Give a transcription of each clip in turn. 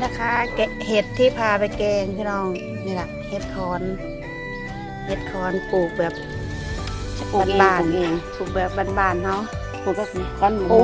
นะคะแกะเห็ดที่พาไปแกงพี่น้องนี่แหละเห็ดคอน เห็ดคอนปลูกแบบปลูกเองบ้านปลูกเองๆปลูกแบบบ้านๆเนาะปลูกก็คือค้อนหมูโอ้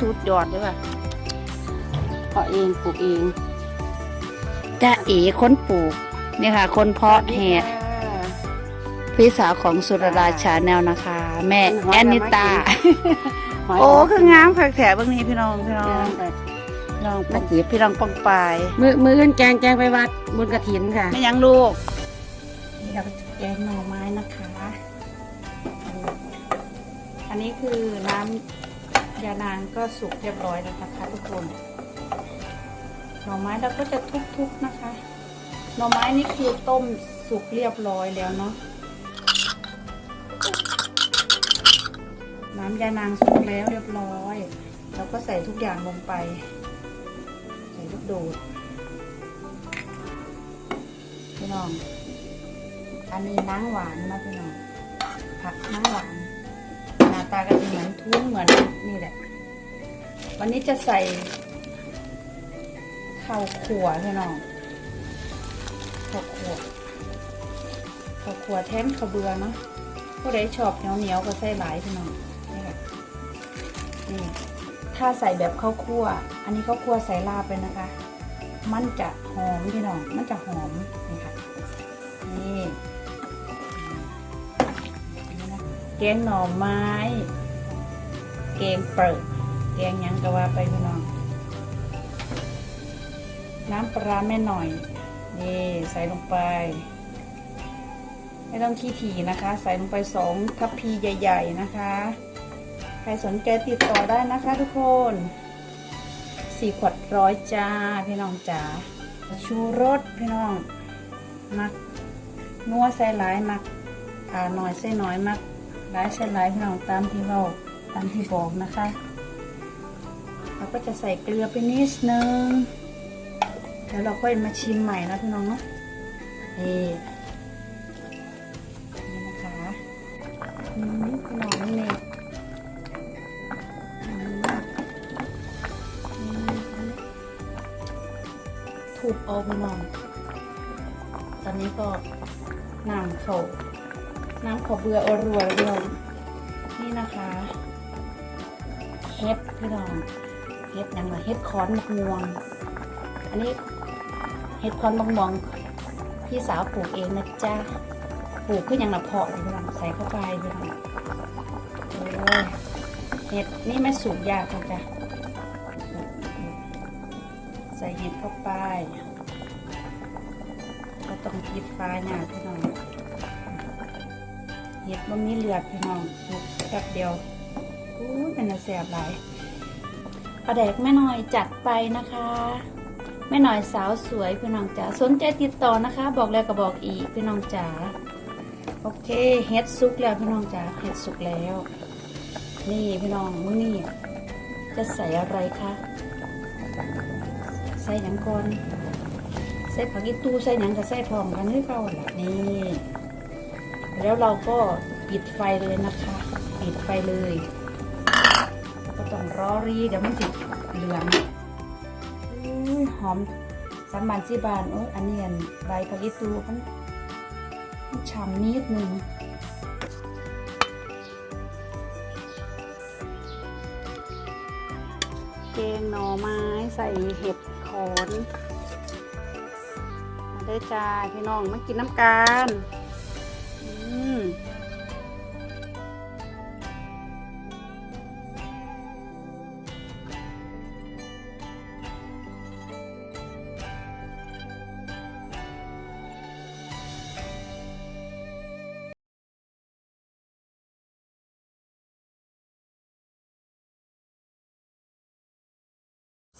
สุดยอดเลยว่ะเพาะเองปลูกเองจ้าเอ๋คนปลูกนี่ค่ะ คนเพาะเห็ดพี่สาวของสุรราชาแนลนะคะ แม่แอนนิตาหอยโอ้คืองามผักแถบางนี้พี่น้องพี่น้องเออพี่ น้องปองพี่น้องปองปลายมือมือขึ้นแกงแกงไปวัดบุญกระถินค่ะไม่ยังลูก นี่เราจะแกงหน่อไม้นะคะ อันนี้คือน้ำยานางก็สุกเรียบร้อยแล้วนะคะทุกคนหน่อไม้เราก็จะทุบๆนะคะ หน่อไม้นี่คือต้มสุกเรียบร้อยแล้วเนาะน้ำยานางสุกแล้วเรียบร้อย เราก็ใส่ทุกอย่างลงไปใส่ลูกโดดพี่น้อง อันนี้น้ำหวานนะพี่น้อง ผักน้ำหวาน หน้าตาก็จะเหมือนทุ้งเหมือนนี่แหละ วันนี้จะใส่ข้าวขั่วพี่น้องข้าวขั่วข้าวขั่วแทนข้าวเบือเนาะผู้ใดชอบเหนียวเหนียวก็ใส่หลายพี่น้องนี่ค่ะนี่ ถ้าใส่แบบข้าวคั่ว อันนี้ข้าวคั่วใส่ลาบเลยนะคะ มันจะหอมพี่น้อง มันจะหอมนี่ค่ะ นี่แกงหน่อไม้แกงเปิดแกงยังก็ว่าไปพี่น้อง น้ำปลาแม่หน่อย นี่ใส่ลงไป ไม่ต้องขี้ถี่นะคะ ใส่ลงไปสองทัพพีใหญ่ ๆ นะคะ ครสนใจติดต่อได้นะคะทุกคนสี่ขวดร้อยจ้าพี่น้องจ๋าชูรสพี่น้องมักนัวใส่หลายมักอ่าน่อยใส่น้อยมักหลายใส่หลายพี่น้องตามที่เราตามที่บอกนะคะเราก็จะใส่เกลือไปนิดนึงแล้วเราค่อยมาชิมใหม่นะพี่น้องเนาะนี่ ถูกเอาพี่น้อง ตอนนี้ก็น้ำเขาน้ำเขาเบื่ออรัวเดียวนี่นะคะเฮ็ดพี่น้องเฮ็ดยังไงเฮ็ดคอนมะม่วง อันนี้เฮ็ดคอนมะม่วงพี่สาวปลูกเองนะจ๊ะปลูกขึ้นอย่างละเพาะเลยพี่น้องใส่เข้าไปพี่น้องเห็ดนี่ไม่สูกยากจ๊ะ ส่เห็ดเข้าไปก็ต้องปิดฟ้าหยาพี่น้องเห็ดมันมีเหลือดพี่น้องสุกแป๊บเดียวอู้เป็นแสบหลายปลาแดกแม่น้อยจัดไปนะคะแม่น้อยสาวสวยพี่น้องจ๋าสนใจติดต่อนะคะ บอกแล้วก็บอกอีกพี่น้องจ๋าโอเคเห็ดสุกแล้วพี่น้องจ๋าเห็ดสุกแล้ว นี่พี่น้องมื้อนี้จะใส่อะไรคะ ใส่หยังก่อนใส่ผักอีตูใส่หนังกับใส่พร้อมกันให้เข้าแหละนี่แล้วเราก็ปิดไฟเลยนะคะ ปิดไฟเลย ก็ต้องรอรีเดี๋ยวมันจะเหลืองหอมสามบานสี่บานโอ้ยอันเนี้อันใบผักอีตูมันมันฉ่ำนิดนึงแกงหน่อไม้ใส่เห็ด อน มาได้จ้าพี่น้องมากินน้ำกัน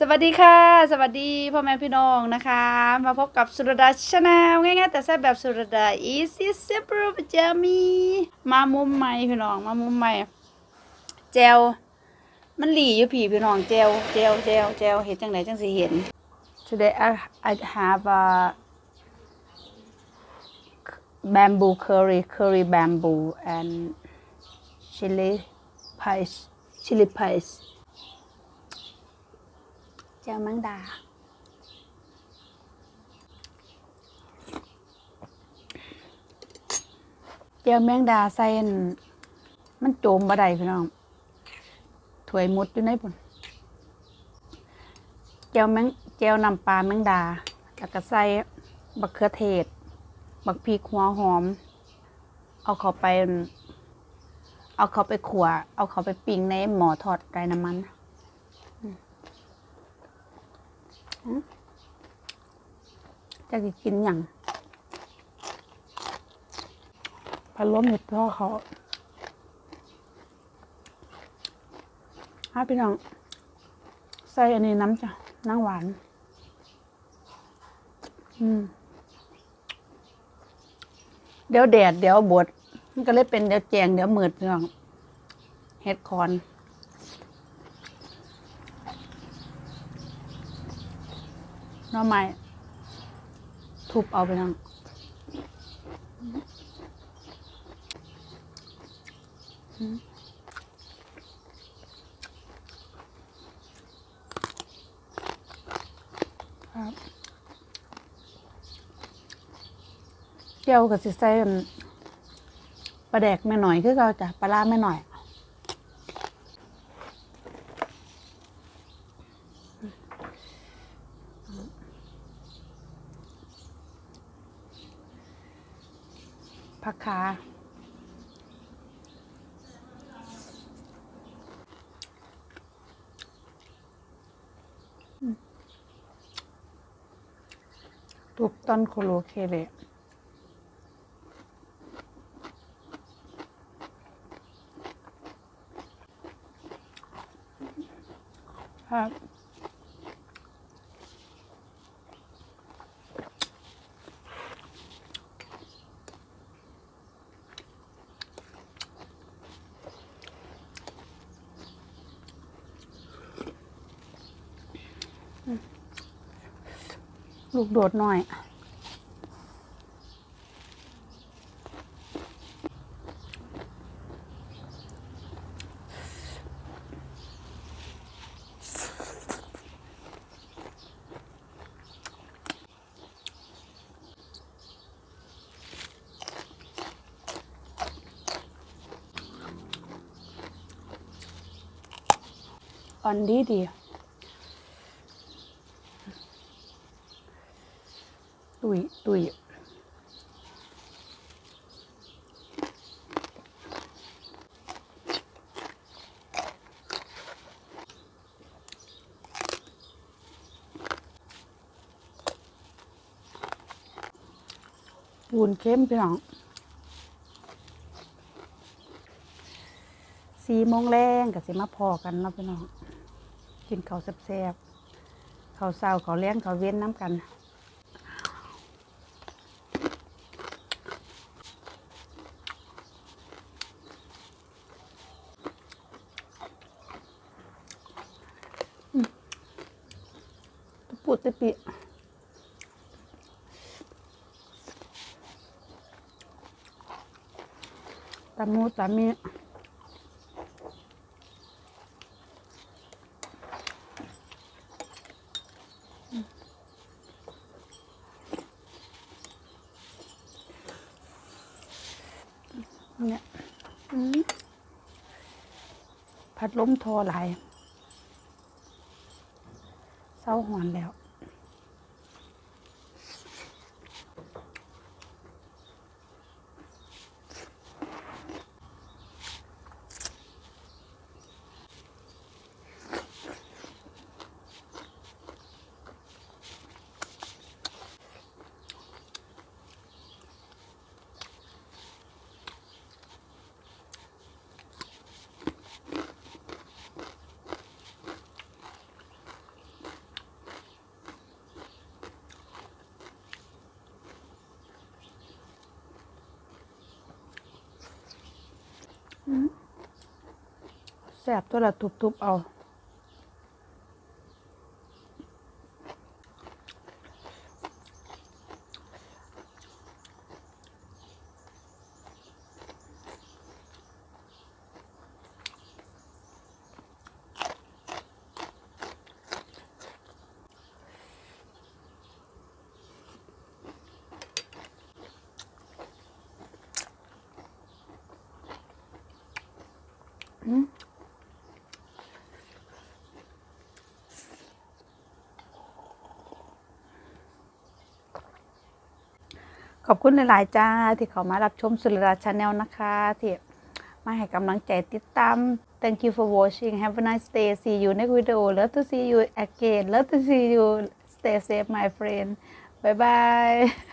สวัสดีค่ะ สวัสดีพ่อแม่พี่น้องนะคะ มาพบกับสุรดาชาแนลง่ายๆแต่แซ่บแบบสุรดา easy simple ประจามีมามุมใหม่พี่น้องมามุมใหม่แจวมันหลีอยู่ผีพี่น้องแจวแจวแจวแจวเห็นจังไหนจังสิเห็น today I I have a bamboo curry curry bamboo and chili paste chili paste เจ้ยวมังดา เจ้ยวแมงดาเส่มันโจมบะไดพี่น้องถวยมุดอยู่ในปุ่นเจ้ยวแมงเจ้ยวนำปลาแมงดาแล้วก็ใส่บักเขือเทศ บักพริกหัวหอม เอาเขาไป เอาเขาไปขัว เอาเขาไปปิ้งในหมอทอดไรน้ำมัน จะกินอย่างพันล้มเห็ดพ่อเขาให้พี่น้อง ใส่อันนี้น้ำจ้ะน้ำหวาน อืม เดี๋ยวแดด เดี๋ยวบดมันก็เลยเป็นเดี๋ยวแจงเดี๋ยวมืดพี่น้อง เห็ดคอน น่อไม้ทุบเอาไปน้งครับเจียวกับสิใส่อั่นปลาแดกแม่หน่อยคือเราจะปลาล่าแม่หน่อย ผักขาทุบต้นโคโลเคเลครับ ลูกโดดหน่อยอ่อนดีดี ตุยตุยปูนเข้มพี่น้องสี่โมงแรงกับสิมาพอกันเนาะพี่น้อง กินข้าวแซ่บๆข้าวเศร้าข้าวแรงข้าวเว้นน้ำกัน ปุดติปิ ตามูตามีเนี่ยอืมพัดล้มโทรหลายเศร้าหอนแล้ว แสบตัวละทุบๆเอา อ อืม ขอบคุณหลาย ๆ จ้า ที่เขามารับชมสุริราชาแนลนะคะ ที่มาให้กำลังใจติดตาม Thank you for watching Have a nice day See you next video Love to see you again Love to see you Stay safe my friend Bye bye